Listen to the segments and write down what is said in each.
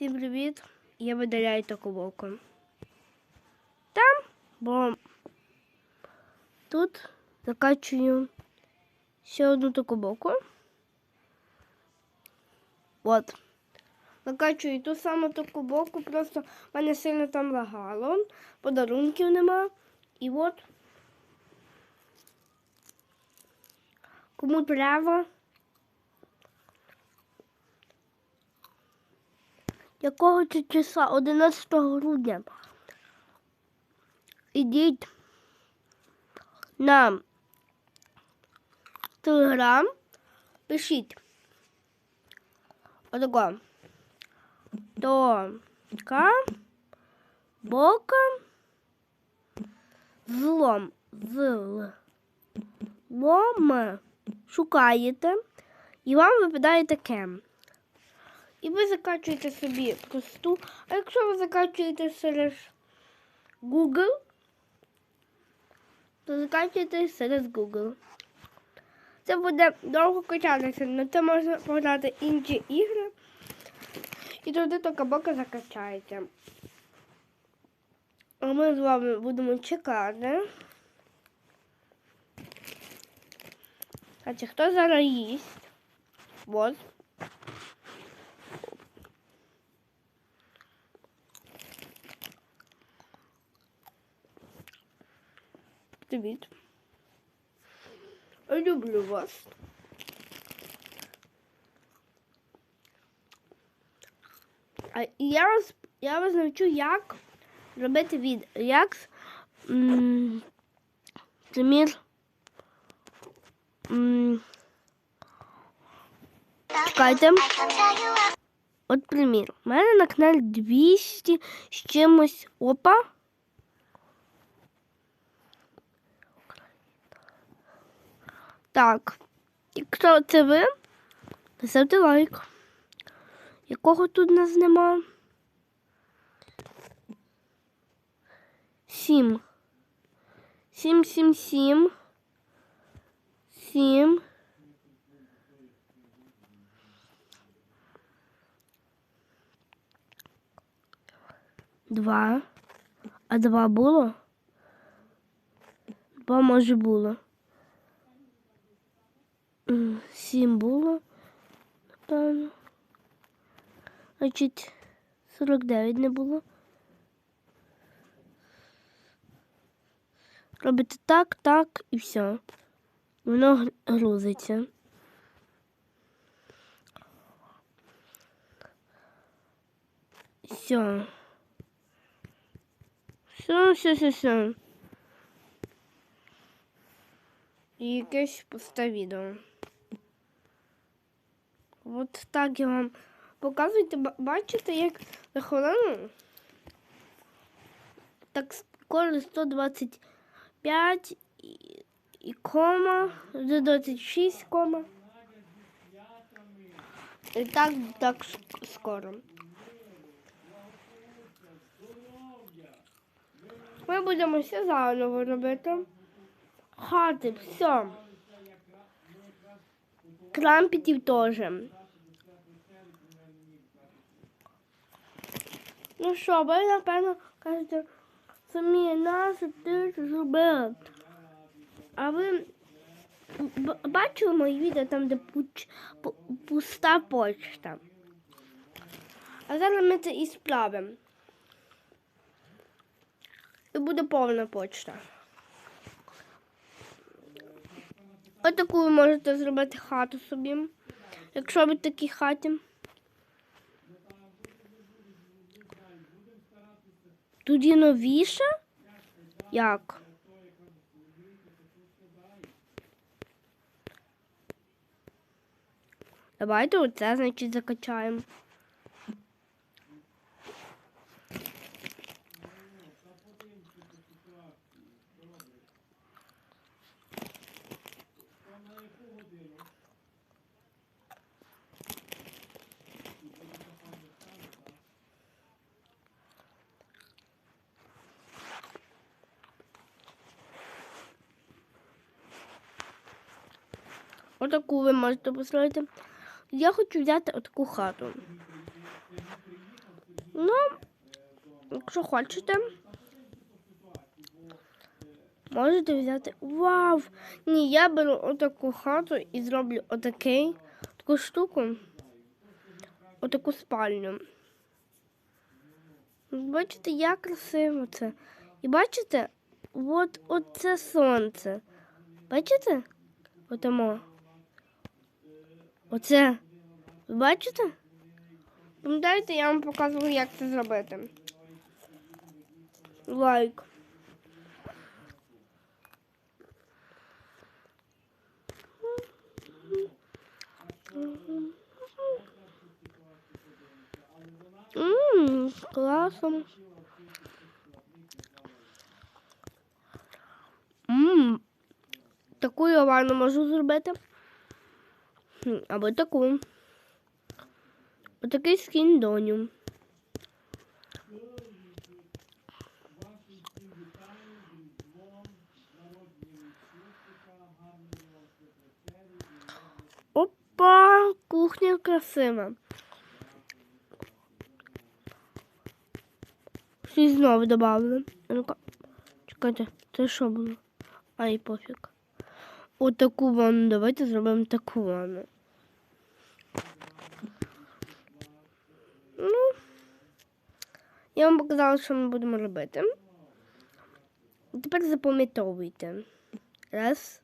Всім привіт! Я видаляю таку боку. Там, бо тут закачую ще одну таку боку. От. Закачую ту саму таку боку, просто в мене сильно там лагало, подарунків нема. І от кому треба. Якого це числа? 11 грудня. Ідіть на телеграм, пишіть. Отако. Тока, бока, злом, зл, лом, шукаєте, і вам випадає таке. І ви закачуєте собі просту. А якщо ви закачуєте через Google, то закачуєте через Google. Це буде довго качатися, але це можна пограти інші ігри. І тоді така бока закачається. А ми з вами будемо чекати. Кстати, хто зараз їсть? Вот. Привіт. Люблю вас. А я вас, я вас навчу, як робити від як, примір, чекайте. От примір. У мене на каналі 200 з чимось опа. Так, якщо це ви, поставте лайк. Якого тут нас нема? Сім. Сім, сім, сім. Сім. Два. А два було? Два може було. М, Сім було. Напевно. Значить, 49 не було. Робите так, так і все. Воно грузиться. Все. Все, все, все, все. І якесь пусте відео. От так я вам показуйте, ба- бачите, як за хвилину так скоро 125 і, і кома, вже 26 кома. І так, так скоро. Ми будемо все заново робити. Хати, все. Крампітів теж. Ну що, ви, напевно, кажете, самі нас ти це зробила. А ви бачили мої відео там, де пуч, пу- пуста почта. А зараз ми це і справимо. І буде повна почта. Отаку ви можете зробити хату собі, якщо ви в такій хаті. Тоді новіше? Як? Давайте оце, значить, закачаємо. Отаку ви можете построїти. Я хочу взяти отаку хату. Ну, якщо хочете, можете взяти. Вау! Ні, я беру отаку хату і зроблю отакий, таку штуку, отаку спальню. Бачите, як красиво це. І бачите, от, це сонце. Бачите? Отамо. Оце. Бачите? Пам'ятаєте, я вам показувала, як це зробити. Лайк. Ммм, класно. Ммм, таку я ванну можу зробити. Або таку. Отакий скін доню. Опа, кухня красива. Щось знову додали. Ну-ка, чекайте, це що було? Ай, пофіг. Отаку ванну. Давайте зробимо таку ванну. Ну, я вам показала, що ми будемо робити. Тепер запам'ятовуйте. Раз.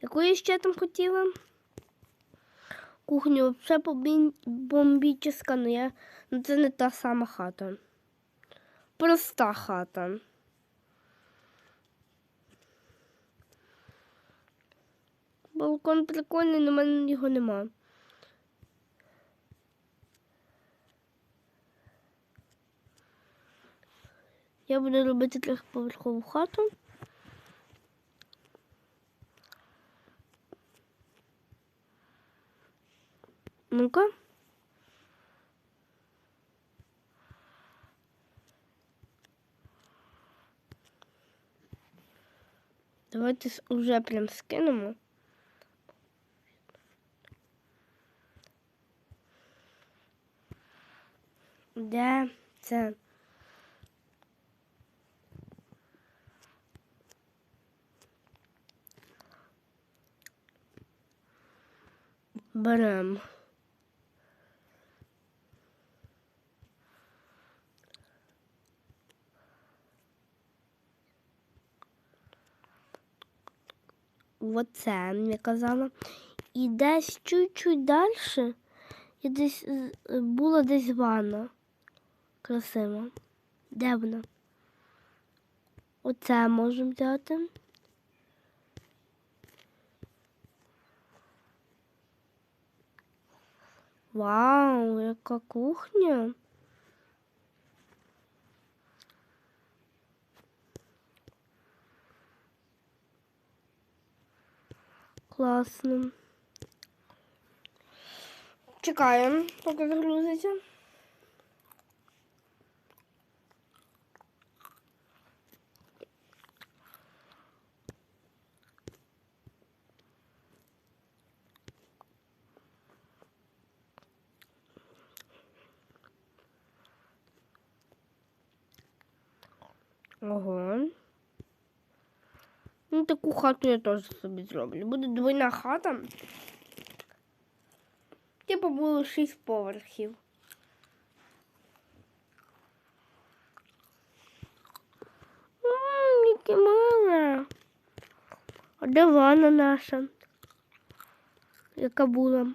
Яку я ще там хотіла? Кухню взагалі бомбічна, але я... ну, це не та сама хата. Проста хата. Балкон прикольний, але в мене його нема. Я буду робити трьохповерхову хату. Ну-ка. Давайте уже прям скинемо. Де це? Берем. Оце я казала. І десь чуть-чуть далі і десь з- була десь ванна. Красива. Де вона? Оце можемо взяти. Вау, яка кухня. Класно. Чекаємо, поки загрузиться. Ого. Ну, хату я теж собі зроблю. Буде двойна хата. Типу було шість поверхів. Ммм, миле. А де ванна наша? Яка була?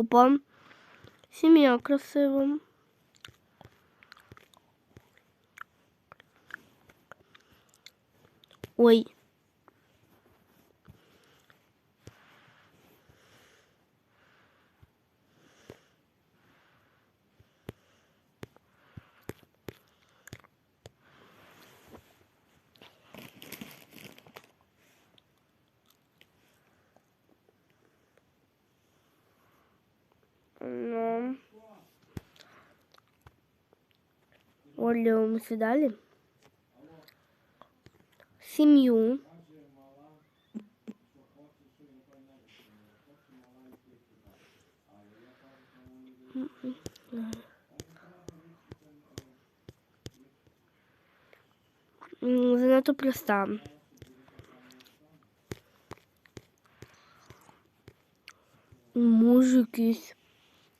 Опа. Сім'я красива. Ой. Ну. Подивимося далі. Сім'ю. Занадто проста. Муж якийсь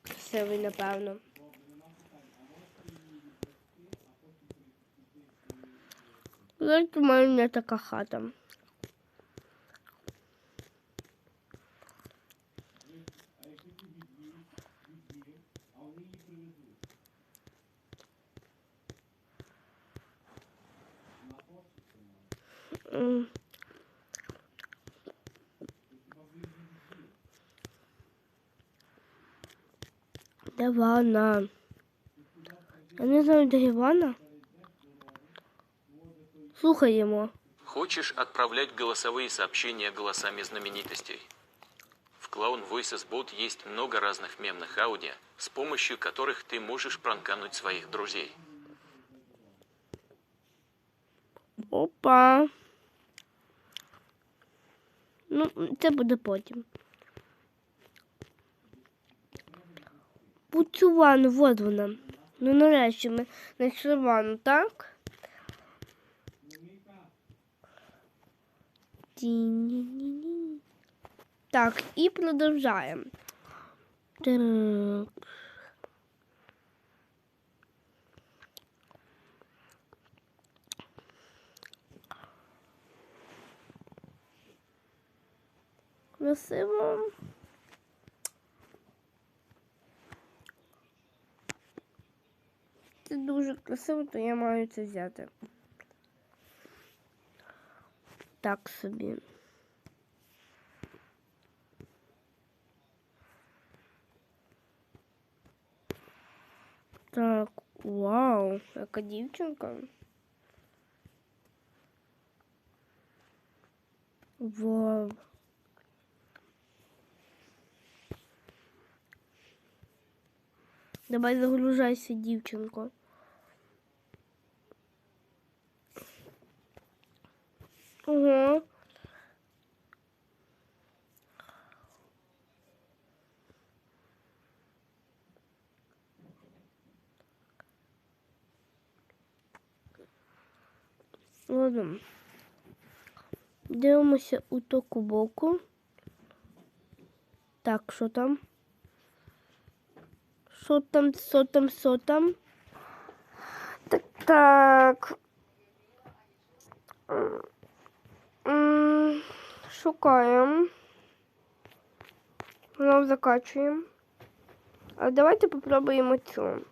красивий, напевно. Як у мене така хата. М. Де ванна? Я не знаю, де є ванна. Слухаємо. Хочешь отправлять голосовые сообщения голосами знаменитостей? В Clown Voices Bot есть много разных мемных аудио, с помощью которых ты можешь пранкануть своих друзей. Опа. Ну, це буде потім. Цю ванну, вот вона. Ну, нарешті ми знайшли ванну, так? Так, і продовжаємо. Красиво. Це дуже красиво, то я маю це взяти. Так собі. Так, вау, яка дівчинка. Вау. Давай загружайся, дівчинко. Ладно. Дивимося у току боку. Так, що там? Що там, що там, що там? Так, так. Шукаємо. Знов закачуємо. А давайте попробуємо цю.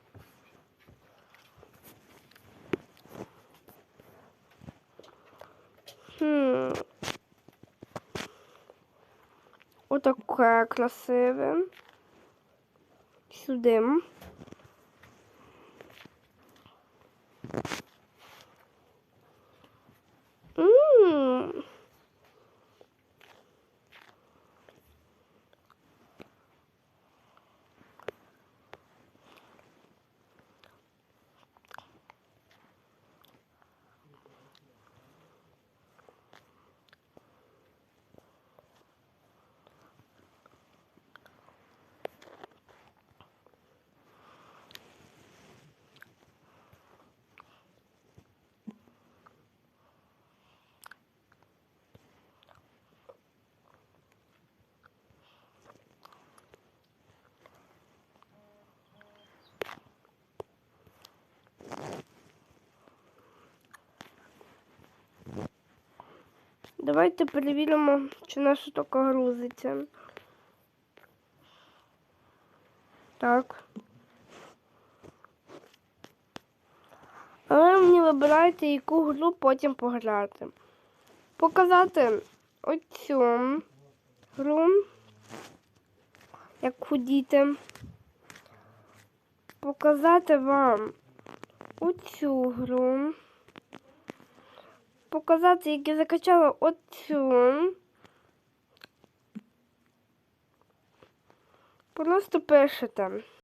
Отаке красиве. Сюди. Давайте перевіримо, чи наша тока грузиться. Так. Але мені вибирайте, яку гру потім пограти. Показати оцю гру, як ходіти. Показати вам оцю гру. Показати, як я закачала оцю. Просто пишете.